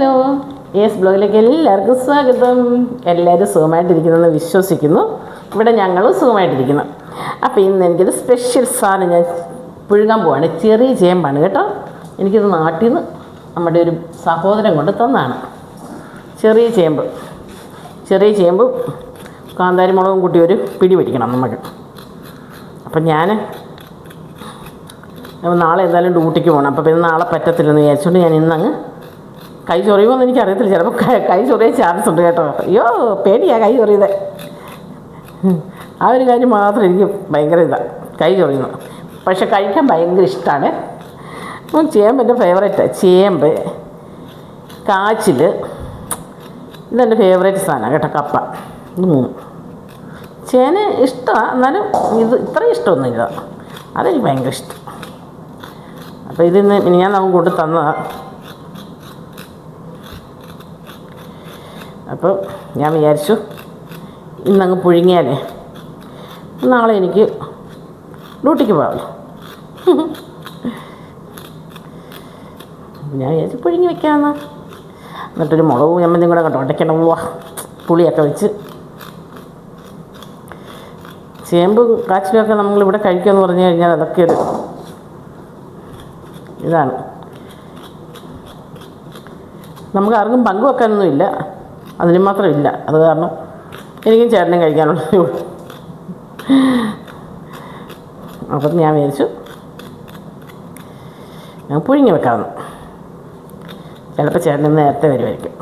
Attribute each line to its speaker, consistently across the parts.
Speaker 1: Hello. Yes ബ്ലോഗിലേക്ക് എല്ലാവർക്കും സ്വാഗതം. എല്ലാവരും സുഖമായിട്ടിരിക്കുന്നെന്ന് വിശ്വസിക്കുന്നു. ഇവിടെ ഞങ്ങളും സുഖമായിട്ടിരിക്കുന്നു. അപ്പോൾ ഇന്ന് എനിക്കൊരു സ്പെഷ്യൽ സാധനം ഞാൻ പുഴുകാൻ പോവാണ്. ചെറിയ ചേമ്പാണ് കേട്ടോ. എനിക്കിത് നാട്ടിൽ നിന്ന് നമ്മുടെ ഒരു സഹോദരൻ കൊണ്ട് തന്നാണ്. ചെറിയ ചേമ്പ്. ചെറിയ ചേമ്പ് കാന്താരി മുളകും കൂട്ടി ഒരു പിടി പിടിക്കണം നമുക്ക്. അപ്പം ഞാൻ നാളെ എന്തായാലും ഡ്യൂട്ടിക്ക് പോകണം അപ്പോൾ പിന്നെ നാളെ പറ്റത്തില്ലെന്ന് വിചാരിച്ചുകൊണ്ട് ഞാൻ ഇന്നങ്ങ് കൈ ചൊറിയുമോയെന്ന് എനിക്കറിയത്തില്ല. ചിലപ്പോൾ കൈ- ചൊറിയാൻ ചാൻസ് ഉണ്ട് കേട്ടോ. അയ്യോ പേടിയാ കൈ ചൊറിയത് ആ ഒരു കാര്യം മാത്രം എനിക്ക് ഭയങ്കര ഇതാണ് കൈ ചൊറിയുന്നു. പക്ഷെ കഴിക്കാൻ ഭയങ്കര ഇഷ്ടമാണ് അപ്പം ചേമ്പ് എന്റെ ഫേവറേറ്റാണ് ചേമ്പ് കാച്ചിൽ ഇതെന്റെ ഫേവറേറ്റ് സാധനമാണ് കേട്ടോ കപ്പ. ഇത് മൂന്ന്. ചേന ഇഷ്ടമാണ് എന്നാലും ഇത് ഇത്ര ഇഷ്ടമൊന്നുമില്ല. അതെനിക്ക് ഭയങ്കര ഇഷ്ടം. അപ്പോൾ ഇതിന്ന് ഞാൻ നമുക്ക് കൊണ്ട് തന്നതാണ് അപ്പോൾ ഞാൻ വിചാരിച്ചു ഇന്നങ്ങ് പുഴുങ്ങിയാലേ. നാളെ എനിക്ക് ഡ്യൂട്ടിക്ക് പോകാമല്ലോ. ഞാൻ വിചാരിച്ചു പുഴുങ്ങി വെക്കാമെന്ന്. എന്നിട്ടൊരു മുളകും ചമ്മന്തിയും കൂടെ കണ്ടോ? ഉടയ്ക്കണം വാ പുളിയൊക്കെ വെച്ച്. ചേമ്പ് കാച്ചിലൊക്കെ നമ്മളിവിടെ കഴിക്കുമെന്ന് പറഞ്ഞു കഴിഞ്ഞാൽ അതൊക്കെ ഒരു ഇതാണ്. നമുക്ക് ആർക്കും പങ്കുവെക്കാനൊന്നുമില്ല. അതിന് മാത്രം ഇല്ല അത് കാരണം എനിക്കും ചേട്ടനും കഴിക്കാനുള്ള അപ്പം ഞാൻ വിചാരിച്ചു ഞാൻ പുഴുങ്ങി വെക്കാമെന്ന്. ചിലപ്പോൾ ചേട്ടൻ നേരത്തെ വരുമായിരിക്കും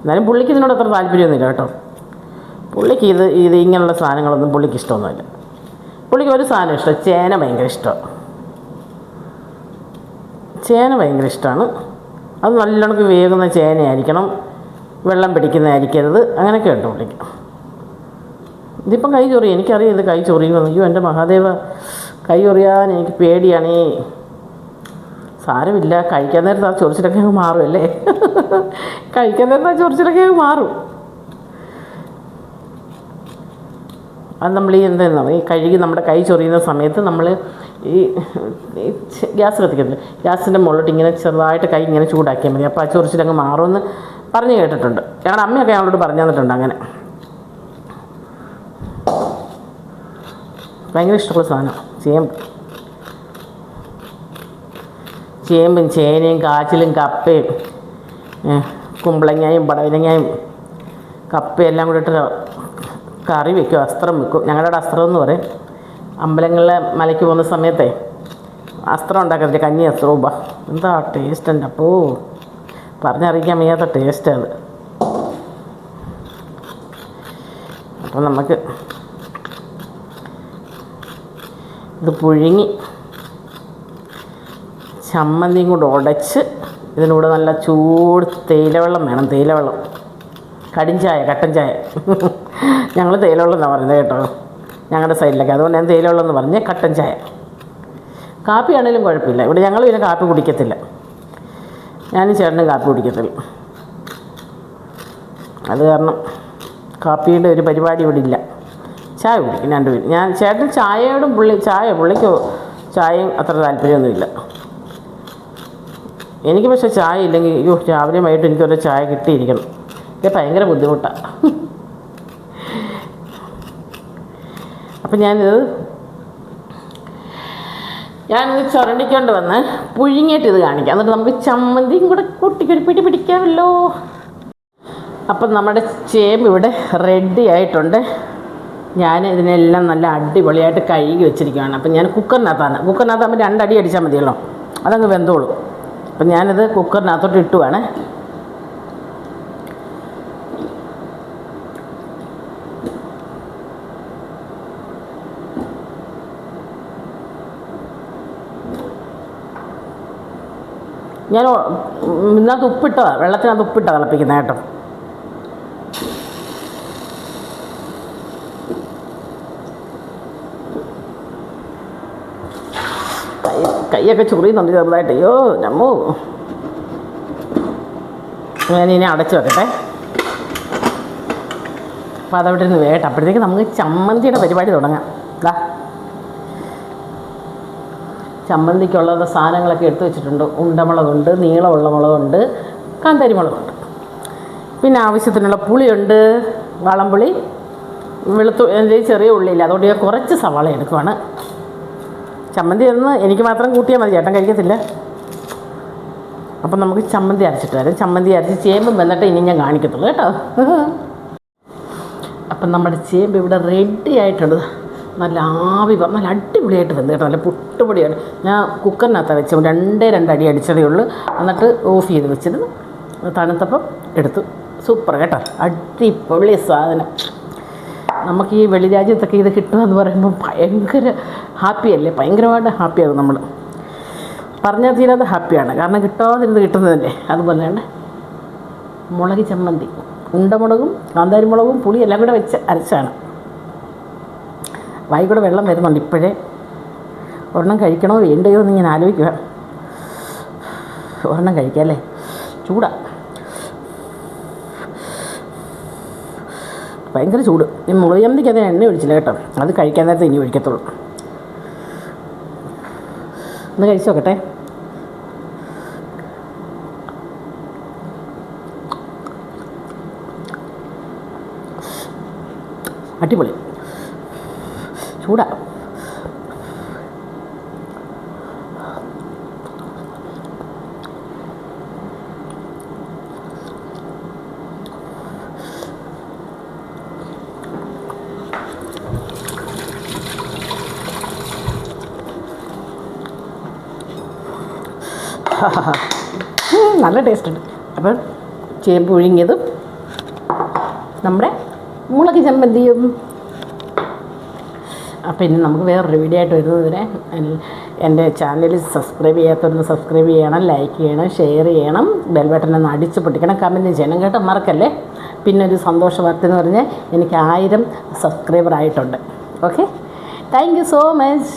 Speaker 1: എന്നാലും പുള്ളിക്ക് ഇതിനോട് അത്ര താല്പര്യമൊന്നുമില്ല കേട്ടോ. പുള്ളിക്ക് ഇത് ഇത് ഇങ്ങനെയുള്ള സാധനങ്ങളൊന്നും പുള്ളിക്ക് ഇഷ്ടമൊന്നുമില്ല. പുള്ളിക്ക് ഒരു സാധനം ഇഷ്ടം. ചേന ഭയങ്കര ഇഷ്ടമാണ് ചേന ഭയങ്കര ഇഷ്ടമാണ്. അത് നല്ലോണം വേകുന്ന ചേനയായിരിക്കണം. വെള്ളം പിടിക്കുന്നതായിരിക്കരുത്. അങ്ങനെയൊക്കെ ഉണ്ട് പുള്ളിക്ക് ഇതിപ്പം കൈ ചൊറി എനിക്കറിയാം ഇത് കൈ ചൊറിയുമെന്ന്. അയ്യോ എന്റെ മഹാദേവ കൈ ചൊറിയാൻ എനിക്ക് പേടിയാണേ. സാരമില്ല കഴിക്കാൻ നേരത്ത് ആ ചൊറിച്ചിലൊക്കെ മാറും അല്ലേ കഴിക്കാൻ നേരത്ത് ആ ചൊറിച്ചിലൊക്കെ മാറും. അത് നമ്മൾ ഈ എന്താ ഈ കഴുകി നമ്മുടെ കൈ ചൊറിയുന്ന സമയത്ത് നമ്മൾ ഈ ഗ്യാസ് കത്തിക്കത്തില്ല ഗ്യാസിന്റെ മുകളിലോട്ട് ഇങ്ങനെ ചെറുതായിട്ട് കൈ ഇങ്ങനെ ചൂടാക്കിയാൽ മതി. അപ്പോൾ ആ ചൊറിച്ചിലങ്ങ് മാറുമെന്ന് പറഞ്ഞു കേട്ടിട്ടുണ്ട്. ഞങ്ങളുടെ അമ്മയൊക്കെ ഞങ്ങളോട് പറഞ്ഞു തന്നിട്ടുണ്ട് അങ്ങനെ. ഭയങ്കര ഇഷ്ടമുള്ള സാധനം. ചേമ്പ്. ചേമ്പും ചേനയും കാച്ചിലും കപ്പയും കുമ്പളങ്ങയും പടവലങ്ങയും കപ്പയും എല്ലാം കൂടി ഇട്ട് കറി വെക്കും അസ്ത്രം വെക്കും. ഞങ്ങളുടെ അസ്ത്രം എന്ന് പറയും. അമ്പലങ്ങളിലെ മലയ്ക്ക് പോകുന്ന സമയത്തെ അസ്ത്രം ഉണ്ടാക്കത്തില്ല? കഞ്ഞി അസ്ത്രവും എന്താ ടേസ്റ്റ് ഉണ്ട് അപ്പോ? പറഞ്ഞറിയിക്കാൻ വയ്യാത്ത ടേസ്റ്റ് അത് അപ്പം നമുക്ക് ഇത് പുഴുങ്ങി ചമ്മന്തിയും കൂടെ ഉടച്ച് ഇതിനൂടെ നല്ല ചൂട് തേയിലവെള്ളം വേണം തേയിലവെള്ളം. കടും ചായ കട്ടൻ ചായ. ഞങ്ങൾ തേയിലവെള്ളം എന്നാണ് പറയുന്നത് കേട്ടോ. ഞങ്ങളുടെ സൈഡിലൊക്കെ അതുകൊണ്ട് ഞാൻ തേയിലവെള്ളം എന്ന് പറഞ്ഞ് കട്ടൻ ചായ. കാപ്പിയാണേലും കുഴപ്പമില്ല. ഇവിടെ ഞങ്ങൾ പിന്നെ കാപ്പി കുടിക്കത്തില്ല. ഞാനും ചേട്ടനും കാപ്പി കുടിക്കത്തില്ല. അത് കാരണം കാപ്പിയുടെ ഒരു പരിപാടി ഇവിടെ ഇല്ല. ചായ കുടിക്കും രണ്ടുപേരും ഞാൻ ചേട്ടൻ ചായയോടും പുള്ളി ചായ പുള്ളിക്ക് ചായയും അത്ര താല്പര്യമൊന്നുമില്ല. എനിക്ക് പക്ഷേ ചായ ഇല്ലെങ്കിൽ അയ്യോ രാവിലെ വൈകിട്ട് എനിക്കൊരു ചായ കിട്ടിയിരിക്കണം. ഇത് ഭയങ്കര ബുദ്ധിമുട്ടാണ് അപ്പം ഞാനിത് ഞാനിത് ചുരണ്ടിക്കൊണ്ട് വന്ന് പുഴുങ്ങിയിട്ട് ഇത് കാണിക്കാം. എന്നിട്ട് നമുക്ക് ചമ്മന്തിയും കൂടെ കൂട്ടിക്കൊരു പിടി പിടിക്കാമല്ലോ. അപ്പം നമ്മുടെ ചേമ്പ് ഇവിടെ റെഡി ആയിട്ടുണ്ട്. ഞാൻ ഇതിനെല്ലാം നല്ല അടിപൊളിയായിട്ട് കഴുകി വെച്ചിരിക്കുകയാണ്. അപ്പം ഞാൻ കുക്കറിനകത്താണ്. കുക്കറിനകത്താകുമ്പോൾ രണ്ടടി അടിച്ചാൽ മതിയല്ലോ. അതങ്ങ് വെന്തോളൂ. അപ്പം ഞാനിത് കുക്കറിനകത്തോട്ട് ഇട്ടുവാണ്. ഞാൻ ഉപ്പിട്ടതാണ് ഇതിനകത്ത് ഉപ്പിട്ടോ വെള്ളത്തിനകത്ത് ഉപ്പിട്ടോ തിളപ്പിക്കുന്നത് കേട്ടോ. കൈയൊക്കെ ചുറിയുന്നുണ്ട് ചെറുതായിട്ട്. അയ്യോ നമ്മു ഞാൻ ഇനി അടച്ചു വെക്കട്ടെ. അപ്പോൾ അതവിടെ ഇരുന്ന് വേട്ട അപ്പോഴത്തേക്ക് നമുക്ക് ചമ്മന്തിയുടെ പരിപാടി തുടങ്ങാം. ദാ. ചമ്മന്തിക്കുള്ള സാധനങ്ങളൊക്കെ എടുത്തു വെച്ചിട്ടുണ്ട്. ഉണ്ടമുളകുണ്ട് നീളമുള്ള മുളകുണ്ട് കാന്താരി മുളകുണ്ട് പിന്നെ ആവശ്യത്തിനുള്ള പുളിയുണ്ട് വാളംപുളി വെളുത്തു എന്റെ ചെറിയ ഉള്ളിയില്ല. അതുകൊണ്ട് ഞാൻ കുറച്ച് സവാള എടുക്കുവാണ്. ചമ്മന്തി ഒന്ന് എനിക്ക് മാത്രം കൂട്ടിയാൽ മതി. ചേട്ടൻ കഴിക്കത്തില്ല. അപ്പം നമുക്ക് ചമ്മന്തി അരച്ചിട്ട് വരാം. ചമ്മന്തി അരച്ച് ചേമ്പ് വന്നിട്ട് ഇനി ഞാൻ കാണിക്കത്തുള്ളൂ കേട്ടോ. അപ്പം നമ്മുടെ ചേമ്പ് ഇവിടെ റെഡി ആയിട്ടുണ്ട്. നല്ല ആവി വന്ന് നല്ല അടിപൊളിയായിട്ട് വെന്ത് കേട്ടോ. നല്ല പുട്ടുപൊടിയാണ്. ഞാൻ കുക്കറിനകത്താണ് വെച്ചത്. രണ്ടേ രണ്ടടി അടി അടിച്ചതേ ഉള്ളൂ. എന്നിട്ട് ഓഫ് ചെയ്ത് വെച്ചിരുന്നു തണുത്തപ്പം എടുത്തു. സൂപ്പർ കേട്ടോ. അടിപൊളി സാധനം. നമുക്ക് ഈ വെളിരാജ്യത്തൊക്കെ ഇത് കിട്ടുമെന്ന് പറയുമ്പോൾ ഭയങ്കര ഹാപ്പിയല്ലേ ഭയങ്കരമായിട്ട് ഹാപ്പിയാകും നമ്മൾ പറഞ്ഞാൽ തീരാതെ ഹാപ്പിയാണ് കാരണം കിട്ടാതിരുന്ന് കിട്ടുന്നതല്ലേ? അതുപോലെയാണ് മുളക് ചമ്മന്തി ഉണ്ടമുളകും കാന്താരി മുളകും പുളി എല്ലാം കൂടെ വെച്ച് അരച്ചാണ്. വായി കൂടെ വെള്ളം വരുന്നുണ്ട് ഇപ്പോഴേ. ഒരെണ്ണം കഴിക്കണോ വേണ്ടയോ എന്ന് ഞാൻ ആലോചിക്കുക ഒരെണ്ണം കഴിക്കാം അല്ലേ? ചൂടാ. ഭയങ്കര ചൂട്. ഈ മുളക് ചമ്മന്തിക്ക് അതിന് എണ്ണ ഒഴിച്ചില്ല കേട്ടോ. അത് കഴിക്കാൻ നേരത്തെ ഇനി ഒഴിക്കത്തുള്ളൂ. ഒന്ന് കഴിച്ചു നോക്കട്ടെ. അടിപൊളി. ചൂടാ നല്ല ടേസ്റ്റ് ഉണ്ട്. അപ്പം ചേമ്പ് ഒഴുങ്ങിയതും നമ്മുടെ മുളക് ചമ്മന്തിയും അപ്പം ഇനി നമുക്ക് വേറൊരു വീഡിയോ ആയിട്ട് വരുന്നതിന് എന്റെ ചാനൽ സബ്സ്ക്രൈബ് ചെയ്യാത്തവരൊന്ന് സബ്സ്ക്രൈബ് ചെയ്യണം ലൈക്ക് ചെയ്യണം ഷെയർ ചെയ്യണം ബെൽ ഒന്ന് അടിച്ച് പൊട്ടിക്കണം കമന്റ് ചെയ്യണം കേട്ടോ മറക്കല്ലേ? പിന്നെ ഒരു സന്തോഷ വാർത്ത എന്ന് പറഞ്ഞാൽ എനിക്ക് ആയിരം സബ്സ്ക്രൈബർ ആയിട്ടുണ്ട്. Okay thank you so much